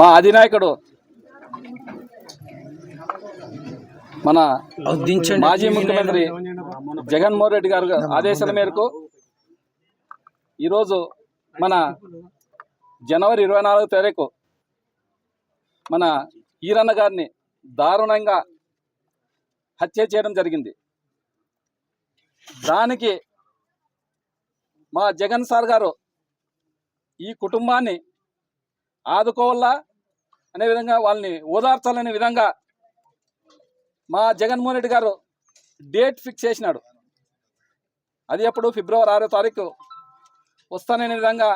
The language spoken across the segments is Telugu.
మా అధినాయకుడు. మన మాజీ ముఖ్యమంత్రి జగన్మోహన్ రెడ్డి గారు ఆదేశాల మేరకు ఈరోజు మన జనవరి ఇరవై నాలుగో తారీఖు మన ఈరన్న గారిని దారుణంగా హత్య చేయడం జరిగింది. దానికి మా జగన్ సార్ గారు ఈ కుటుంబాన్ని ఆదుకోవాలా అనే విధంగా వాళ్ళని ఓదార్చాలనే విధంగా మా జగన్మోహన్ రెడ్డి గారు డేట్ ఫిక్స్ చేసినాడు. అది ఎప్పుడు? ఫిబ్రవరి ఆరో తారీఖు. వస్తాననే విధంగా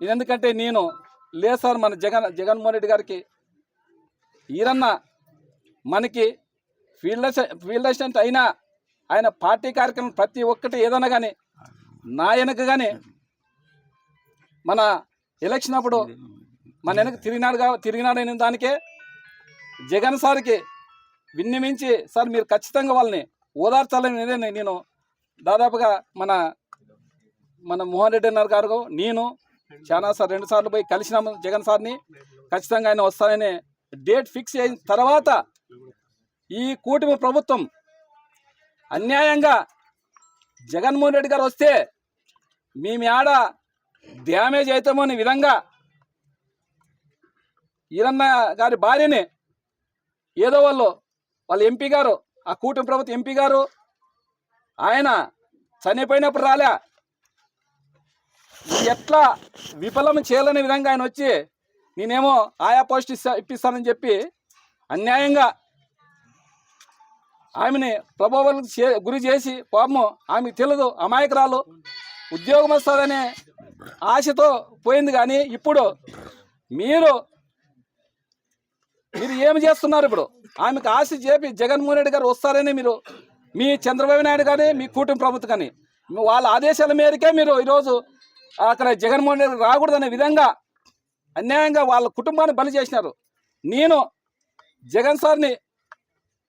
ఇది ఎందుకంటే నేను లేదు సార్ మన జగన్ జగన్మోహన్ రెడ్డి గారికి. ఈరన్న మనకి ఫీల్డ్ ఫీల్డ్ అసిస్టెంట్ అయినా ఆయన పార్టీ కార్యక్రమం ప్రతి ఒక్కటి ఏదైనా కానీ నాయనకు కానీ మన ఎలక్షన్ అప్పుడు మన వెనక తిరిగినాడు కా తిరిగినాడైన దానికే జగన్ సార్కి విన్నమించి సార్ మీరు ఖచ్చితంగా వాళ్ళని ఓదార్చాలని నేను దాదాపుగా మన మన మోహన్ రెడ్డి అన్నారు గారు నేను చాలా సార్ రెండు సార్లు పోయి కలిసినాము జగన్ సార్ని. ఖచ్చితంగా ఆయన వస్తానని డేట్ ఫిక్స్ అయిన తర్వాత ఈ కూటమి ప్రభుత్వం అన్యాయంగా జగన్మోహన్ రెడ్డి గారు వస్తే మేము ఆడ డ్యామేజ్ అవుతామనే విధంగా ఈరన్న గారి భార్యని ఏదో వాళ్ళు వాళ్ళ ఎంపీ గారు ఆ కూటమి ప్రభుత్వ ఎంపీ గారు ఆయన చనిపోయినప్పుడు రాలే. ఎట్లా విఫలం చేయాలనే విధంగా ఆయన వచ్చి నేనేమో ఆయా పోస్ట్ ఇస్తా ఇప్పిస్తానని చెప్పి అన్యాయంగా ఆమెని ప్రభావాలకు చే- గురి చేసి పాపము ఆమెకు తెలియదు అమాయకురాలు ఉద్యోగం వస్తుందనే ఆశతో పోయింది కానీ ఇప్పుడు మీరు మీరు ఏమి చేస్తున్నారు ఇప్పుడు? ఆమెకు ఆశ చేపి జగన్మోహన్ రెడ్డి గారు వస్తారని మీరు మీ చంద్రబాబు నాయుడు కానీ మీ కూటమి ప్రభుత్వం కానీ వాళ్ళ ఆదేశాల మేరకే మీరు ఈరోజు అక్కడ జగన్మోహన్ రెడ్డి రాకూడదనే విధంగా అన్యాయంగా వాళ్ళ కుటుంబాన్ని బలి చేసినారు. నేను జగన్ సార్ని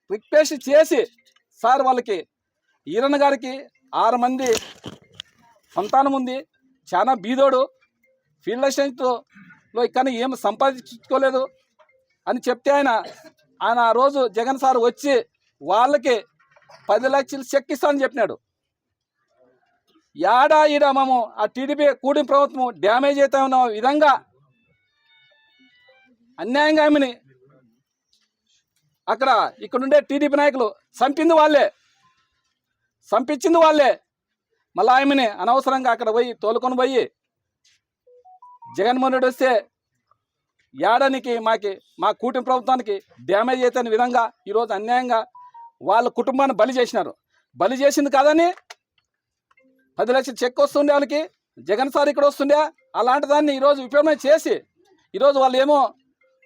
రిక్వెస్ట్ చేసి సార్ వాళ్ళకి ఈరన్న గారికి ఆరు మంది సంతానం ఉంది. చాలా బీదోడు. ఫీల్డ్ అసిస్టెంట్లో కానీ ఏం సంపాదించుకోలేదు అని చెప్తే ఆయన ఆయన ఆ రోజు జగన్ సార్ వచ్చి వాళ్ళకి పది లక్షలు చెక్ ఇస్తానని చెప్పినాడు. యాడా ఈడ మేము ఆ టీడీపీ కూడిన ప్రభుత్వం డ్యామేజ్ అవుతా ఉన్న విధంగా అన్యాయంగా ఆమెని అక్కడ ఇక్కడుండే టీడీపీ నాయకులు చంపింది వాళ్ళే. చంపించింది వాళ్ళే. మళ్ళీ ఆమెని అనవసరంగా అక్కడ పోయి తోలుకొని పోయి జగన్మోహన్ రెడ్డి వస్తే ఏడానికి మాకి మా కూటమి ప్రభుత్వానికి డ్యామేజ్ అవుతున్న విధంగా ఈరోజు అన్యాయంగా వాళ్ళ కుటుంబాన్ని బలి చేసినారు. బలి చేసింది కాదని పది లక్షల చెక్ వస్తుండే వాళ్ళకి జగన్ సార్ ఇక్కడ వస్తుండే అలాంటి దాన్ని ఈరోజు విఫలమై చేసి ఈరోజు వాళ్ళు ఏమో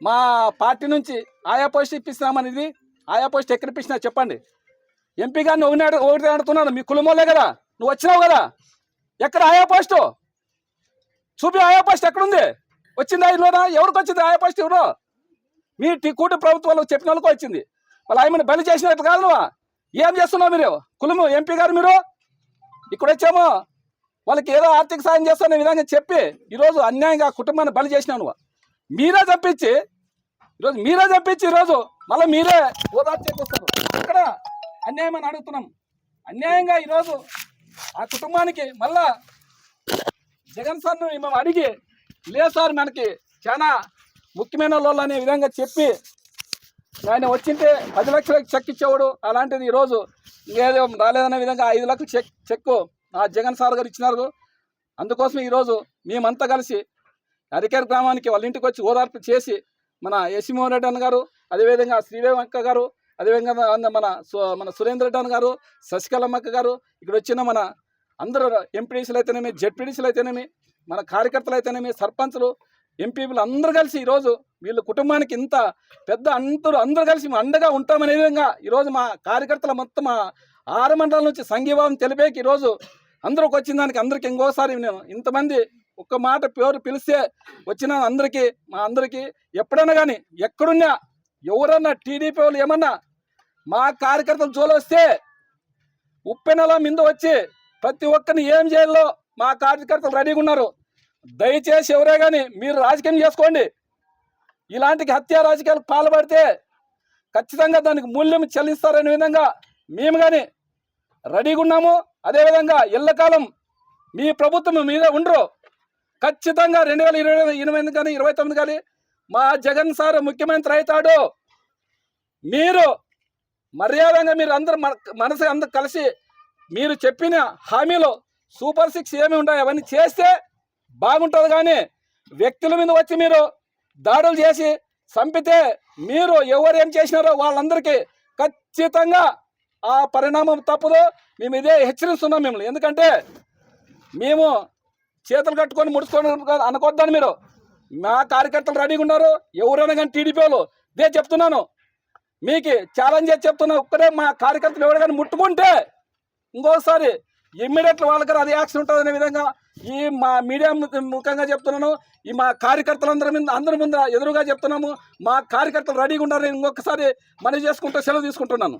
మా పార్టీ నుంచి ఆయా పోస్ట్ ఇప్పిస్తున్నామనేది ఆయా పోస్ట్ ఎక్కడ ఇప్పించినా చెప్పండి. ఎంపీ గారిని ఒకటి ఒకటి అడుగుతున్నాను మీ కులమోలే కదా. నువ్వు వచ్చినావు కదా? ఎక్కడ ఆయా పోస్ట్ చూపి ఆయా పోస్ట్ ఎక్కడుంది? వచ్చిందా ఇల్లునా ఎవరికి వచ్చింది ఆయా పోస్ట్ ఎవరు మీ టీ కూట ప్రభుత్వాలు చెప్పిన వాళ్ళకు వచ్చింది. వాళ్ళు ఆయన బలి చేసినట్టు కాదు నువ్వు. ఏం చేస్తున్నావు మీరు? కులము ఎంపీ గారు మీరు? ఇక్కడ వచ్చామో. వాళ్ళకి ఏదో ఆర్థిక సాయం చేస్తున్న విధంగా చెప్పి ఈరోజు అన్యాయంగా కుటుంబాన్ని బలి చేసినావు నువ్వు. మీరే తప్పించి ఈరోజు మీరే తప్పించి ఈరోజు మళ్ళీ మీరే ఓదార్చేకొస్తారు ఇక్కడ అన్యాయం అని అడుగుతున్నాం. అన్యాయంగా ఈరోజు ఆ కుటుంబానికి మళ్ళా జగన్ సార్ను మేము అడిగి లేదు సార్ మనకి చాలా ముఖ్యమైన వాళ్ళు అనే విధంగా చెప్పి ఆయన వచ్చింటే పది లక్షలకు చెక్ ఇచ్చేవాడు. అలాంటిది ఈరోజు ఏదో రాలేదనే విధంగా ఐదు లక్షలు చెక్ చెక్కు ఆ జగన్ సార్ గారు ఇచ్చినారు. అందుకోసం ఈరోజు మేమంతా కలిసి అరికేర్ గ్రామానికి వాళ్ళ ఇంటికి వచ్చి ఓదార్పు చేసి మన ఎసి రెడ్డి అన్న గారు అదేవిధంగా శ్రీదేవి అంక గారు అదేవిధంగా మన సు- మన సురేంద్ర గారు శశికళమ్మక్క గారు ఇక్కడ వచ్చిన మన అందరూ ఎంపీడీసీలు అయితేనేమి జెడ్పీడీసీలు అయితేనేమి మన కార్యకర్తలు అయితేనేమి సర్పంచులు ఎంపీలు అందరూ కలిసి ఈరోజు వీళ్ళ కుటుంబానికి ఇంత పెద్ద అందరూ అందరూ కలిసి అండగా ఉంటామనే విధంగా ఈరోజు మా కార్యకర్తల మొత్తం మా ఆరు మండలం నుంచి సంఘీభావం తెలిపేకి ఈరోజు అందరికి వచ్చిన దానికి అందరికి ఇంకోసారి నేను ఇంతమంది ఒక్క మాట పేరు పిలిస్తే వచ్చిన అందరికీ మా అందరికీ ఎప్పుడైనా కానీ ఎక్కడున్నా ఎవరన్నా టీడీపీ వాళ్ళు ఏమన్నా మా కార్యకర్తలు జోలొస్తే ఉప్పెనలో మీద వచ్చి ప్రతి ఒక్కరిని ఏం చేయాలో మా కార్యకర్తలు రెడీగా ఉన్నారు. దయచేసి ఎవరే కానీ మీరు రాజకీయం చేసుకోండి. ఇలాంటి హత్య రాజకీయాలకు పాల్పడితే ఖచ్చితంగా దానికి మూల్యం చెల్లిస్తారనే విధంగా మేము కానీ రెడీగా ఉన్నాము. అదేవిధంగా ఎల్లకాలం మీ ప్రభుత్వం మీద ఉండరు. ఖచ్చితంగా రెండు వేల ఇరవై ఎనిమిది కానీ ఇరవై తొమ్మిది కానీ మా జగన్ సార్ ముఖ్యమంత్రి అవుతాడు. మీరు మర్యాదగా మీరు అందరు మన- మనసు అందరు కలిసి మీరు చెప్పిన హామీలు సూపర్ సిక్స్ ఏమి ఉంటాయి అవన్నీ చేస్తే బాగుంటుంది కానీ వ్యక్తుల మీద వచ్చి మీరు దాడులు చేసి చంపితే మీరు ఎవరు ఏం చేసినారో వాళ్ళందరికీ ఖచ్చితంగా ఆ పరిణామం తప్పదు. మేము ఇదే హెచ్చరిస్తున్నాం మిమ్మల్ని. ఎందుకంటే మేము చేతులు కట్టుకొని ముడుచుకొని అనుకోద్దాను మీరు. మా కార్యకర్తలు రెడీగా ఉన్నారు. ఎవరైనా కానీ టీడీపీ వాళ్ళు ఇదే చెప్తున్నాను. మీకు ఛాలెంజ్ చేసి చెప్తున్నా ఒక్కడే మా కార్యకర్తలు ఎవరు కానీ ముట్టుకుంటే ఇంకోసారి ఇమ్మీడియట్ వాళ్ళకి అది యాక్షన్ ఉంటుంది అనే విధంగా ఈ మా మీడియా ముఖ్యంగా ముఖంగా చెప్తున్నాను. ఈ మా కార్యకర్తలందరి మీద అందరి ముందు ఎదురుగా చెప్తున్నాము. మా కార్యకర్తలు రెడీగా ఉండాలని ఇంకొకసారి మనవి చేసుకుంటూ సెలవు తీసుకుంటున్నాను.